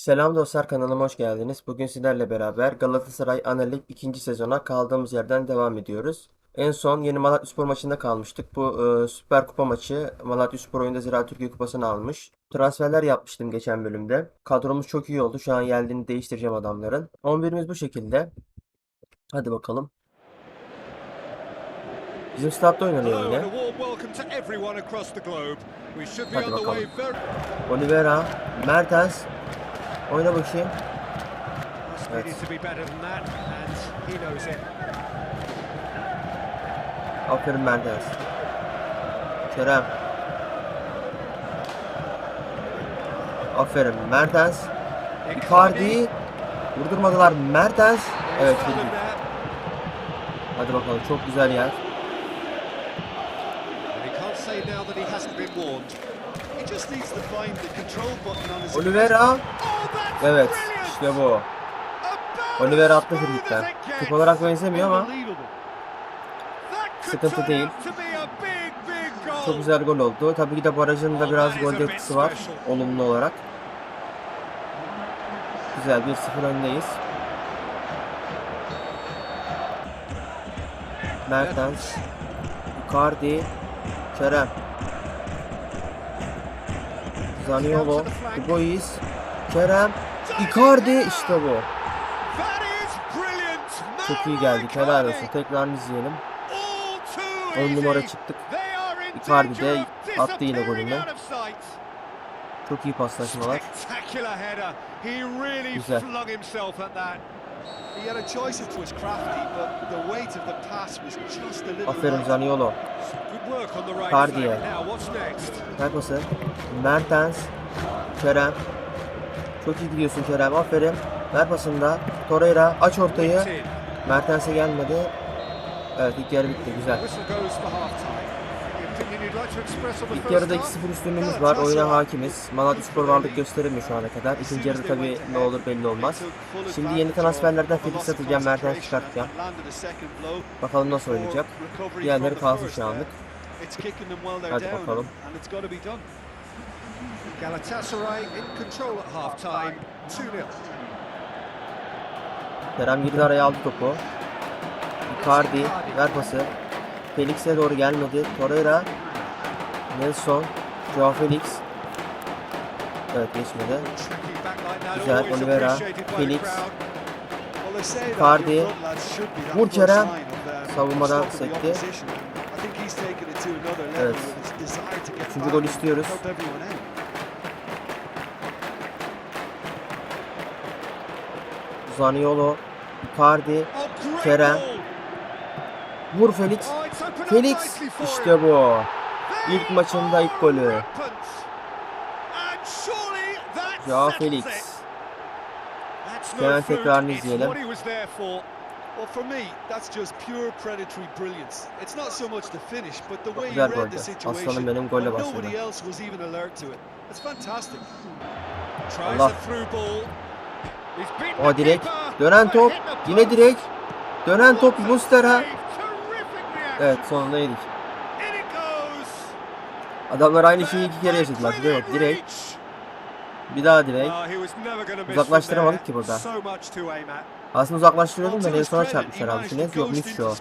Selam dostlar kanalıma hoş geldiniz. Bugün sizlerle beraber Galatasaray Analik 2. sezona kaldığımız yerden devam ediyoruz. En son yeni Malatyaspor maçında kalmıştık. Bu e, Süper Kupa maçı Malatyaspor oyunda Ziraat Türkiye Kupası'nı almış. Transferler yapmıştım geçen bölümde. Kadromuz çok iyi oldu. Şu an geldiğini değiştireceğim adamların. 11'imiz bu şekilde. Hadi bakalım. Bizim statta oynanıyor yine. Hadi bakalım. Oliveira, Mertens. Oyna bakayım. Evet. Aferin Mertens. Kerem. Aferin Mertens. Icardi. Vurdurmadılar Mertens. Evet there, Hadi bakalım çok güzel yer. Oliveira. Evet işte bu. As attı frikikten. Tip olarak benzemiyor ama Sıkıntı değil. çok güzel gol oldu. Tabii ki de barajın da biraz gol etkisi var olumlu olarak. Güzel 1-0 öndeyiz. Mertens, Icardi, Kerem, Zaniolo, Bois, Kerem, Icardi işte bu. Çok iyi geldik. Helal olsun. Tekrar izleyelim. All too 10 numara çıktık. Icardi de attı yine golünü. Çok iyi paslaşmalar. Güzel. Aferin. Zaniolo. Next? Ver pası. Mertens, Kerem. Çok iyi gidiyorsun Kerem. Aferin. Ver pasını da. Torreira aç ortayı. Mertens'e gelmedi. Evet ilk yarı bitti. Güzel. İlk yarıda half? 2-0 üstünlüğümüz var. Oyuna hakimiz. Malatyaspor varlık gösteremiyor şu ana kadar. İkinci yarıda tabii ne olur belli olmaz. Şimdi yeni transferlerden Felix atacağım. Mertens çıkartacağım. Bakalım nasıl oynayacak. Diğerleri kalsın şu anlık. Hadi bakalım. Galatasaray in control at half time. 2-0. Kerem girdi araya aldı topu. Icardi ver pası. Felix'e doğru gelmedi. Torreira. Nelson. Joao Felix. Evet geçmedi. Güzel, Oliveira, Felix. Icardi. Vur Kerem. Savunmadan sekti. Evet. Üçüncü gol istiyoruz. Zaniolo. Icardi. Kerem. Vur Felix. Oh, Felix. İşte bu. İlk maçında ilk golü. settles Felix. Hemen tekrarını izleyelim. Well, for me, that's just pure predatory brilliance. It's not so much the finish, but the way he read the situation. Nobody else was even alert to it. It's fantastic. Tries a through ball. O direk. Dönen top. Yine direk. Dönen top Mustera. Evet sonunda yedik. Adamlar aynı şeyi iki kere yaşadılar. Bir de yok direk. Bir daha direk. Ah, Uzaklaştıramadık ki burada. Aslında uzaklaştırıyordum da credit, çarpmış he herhalde. Düşünüyoruz yok Mütşo'ya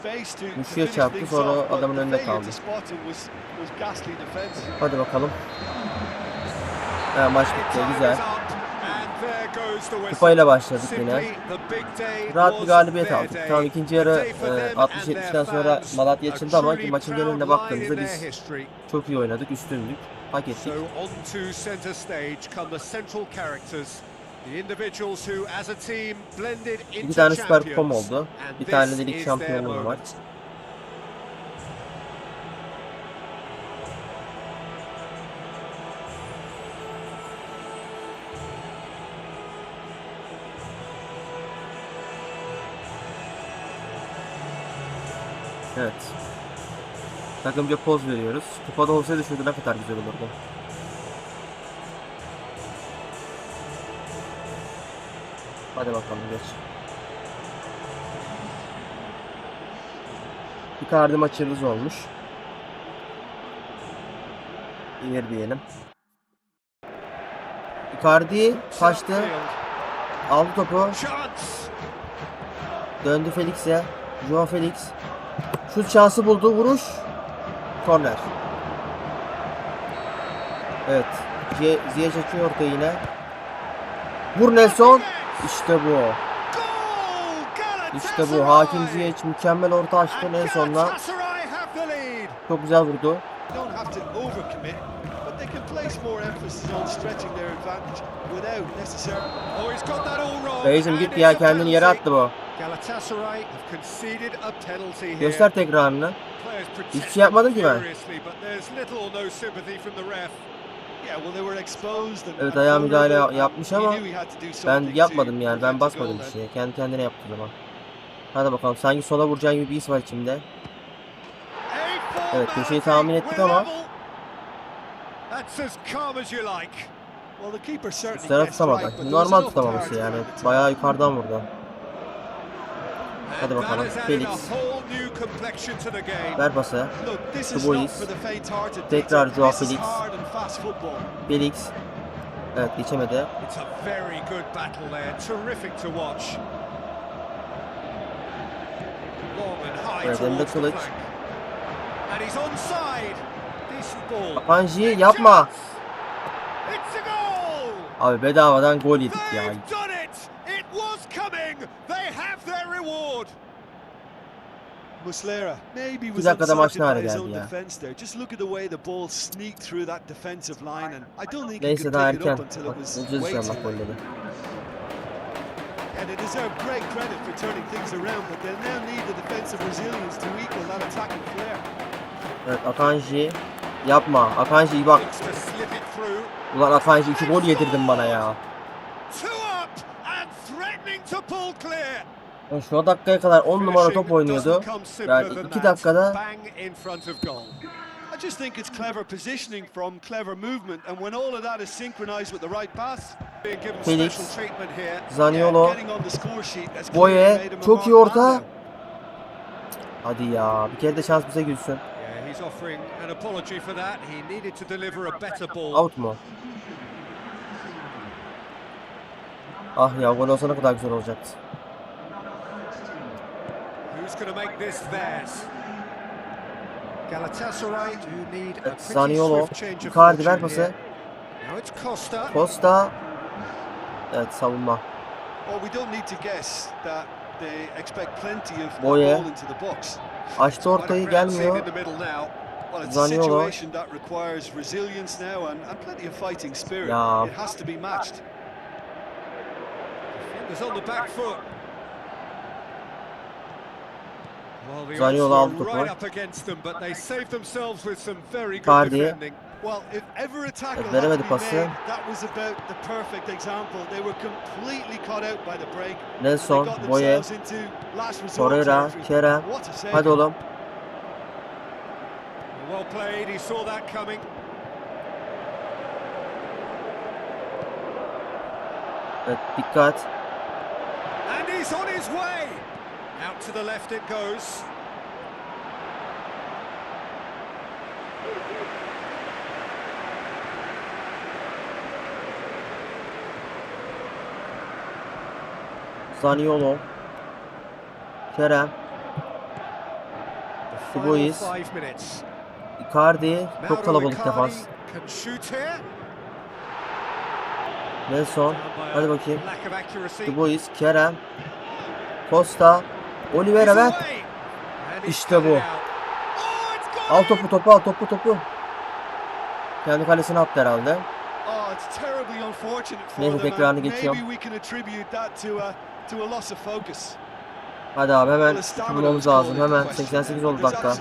finish çarptı sonra adamın önünde kaldı. Hadi bakalım. Ha, maç bitti güzel. Kupayla başladık yine. Rahat bir galibiyet aldık. Tamam ikinci yarı e, them 60-70'den and their sonra. Malatya açıldı ama truly maçın geneline line baktığımızda biz çok iyi oynadık, üstündük. Hak ettik. İki tane süper kupam oldu. Bir tane de lig şampiyonluğum var. Evet. Takımca poz veriyoruz. Kupada olsaydı şurada ne kadar güzel olurdu. Hadi bakalım geç. Icardi maçımız olmuş. İleri diyelim. Icardi kaçtı. Aldı topu. Döndü Felix'e. Joao Felix. Şut şansı buldu. Vuruş. Korner. Evet. Ziye- Ziyech açıyor ortaya yine. Vur Nelson. İşte bu. İşte bu. Hakim Ziyech mükemmel orta açtı the lead. Çok güzel vurdu. Reis'im git ya kendini yere attı bu. Göster tekrarını. Hiçbir şey yapmadım ki ben. Evet and ayağı müdahale yapmış ama ben yapmadım yani. Ben basmadım bir şeye. Kendi kendine yaptı ama. Hadi bakalım. Sanki sola vuracağın gibi bir his var içimde. Evet, köşeyi tahmin ettik ama- Üstlere guessed tutamadı. Normal tutamaması yani. Bayağı yukarıdan vurdu. Hadi bakalım, Felix. Ver pası. Look, this is Boys. not for the faint-hearted. Tekrar. Joao Felix. Felix. Evet geçemedi. Evet, Emre Kılıç. Big yapma. Abi bedavadan gol yedik ya. They've done it. It was coming. They have their reward. Muslera maybe was hale by his own ya. defence there. Just look at the way the ball sneaked through that defensive line, and I don't think he could pick it up until it was way too late. And they deserve great credit for turning things around, but they'll now need the defensive resilience to equal that attacking flair. Evet Akanji. Yapma. Akanji bak. Ulan Akanji 2 gol yedirdin bana ya. Clear. Ya Şu dakikaya kadar 10 numara top oynuyordu. Yani than 2 that. dakikada. I just think it's clever positioning from clever movement, and when all of that is synchronized with the right pass, Being given special treatment here. Zaniolo. Boye, çok iyi orta. Hadi ya. Bir kere de şans bize gülsün. He's offering an apology for that. He needed to deliver a better ball. Out mu? Ah ya gol olsa ne kadar güzel olacaktı. Who's going to make this theirs? Galatasaray do need a Evet, Zaniolo. Icardi ver pası. Costa. Evet savunma. Boye. Açtı ortayı gelmiyor. Zaniolo. situation tackle Evet, had to veremedi pası. Nelson, Boye, Torreira. Kerem. Hadi oğlum. Well played, he saw that coming. Evet dikkat. And he's on his way! Out to the left it goes. Zaniolo. Kerem. Minutes. Icardi. Çok kalabalık defans. Nelson. Hadi bakayım. Lack of accuracy. Du Bois. Kerem. Costa. Oliveira ver. İşte bu. Oh, Al topu topu al topu topu. Kendi kalesine attı herhalde. Oh, Neyse, tekrarını geçiyorum. Hadi abi hemen bulmamız lazım. Hemen question 88 there, oldu dakika.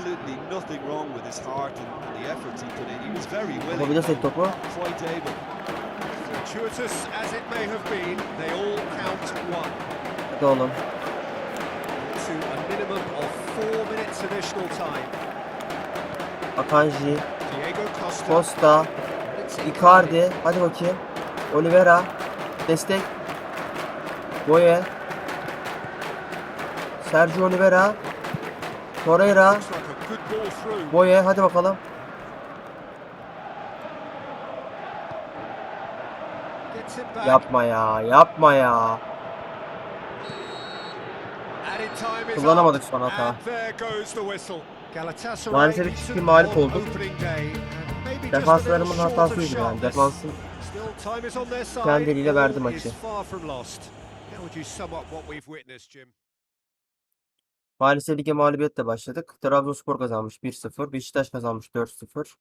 Yapabilirsek topu. Quite able. A minimum of four minutes additional time. Akanji. Diego Costa. Icardi. Hadi bakayım. Oliveira. Destek. Boye. Sergio Oliveira. Torreira. Boye. Hadi bakalım. Yapma ya, yapma ya. Kullanamadık son hata. Maalesef iki to mağlup olduk. Defanslarımın hatasıydı yani. Defansın Still time is on their side. kendi eliyle verdi maçı. maalesef lige mağlubiyetle başladık. Trabzonspor kazanmış 1-0. Beşiktaş kazanmış 4-0.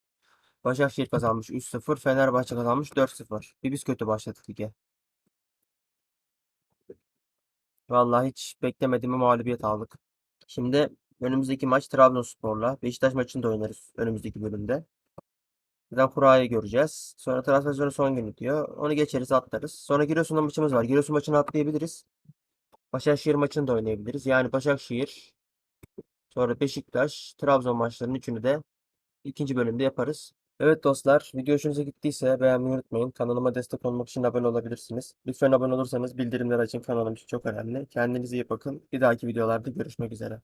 Başakşehir kazanmış 3-0. Fenerbahçe kazanmış 4-0. Bir biz kötü başladık lige. Vallahi hiç beklemediğim bir mağlubiyet aldık. Şimdi önümüzdeki maç Trabzonspor'la. Beşiktaş maçını da oynarız önümüzdeki bölümde. Buradan kurayı göreceğiz. Sonra transfer son günü diyor. Onu geçeriz atlarız. Sonra Giresun'da maçımız var. Giresun maçını atlayabiliriz. Başakşehir maçını da oynayabiliriz. Yani Başakşehir, sonra Beşiktaş, Trabzon maçlarının üçünü de ikinci bölümde yaparız. Evet dostlar, video hoşunuza gittiyse beğenmeyi unutmayın. Kanalıma destek olmak için abone olabilirsiniz. Lütfen abone olursanız bildirimler açın kanalım için çok önemli. Kendinize iyi bakın. Bir dahaki videolarda görüşmek üzere.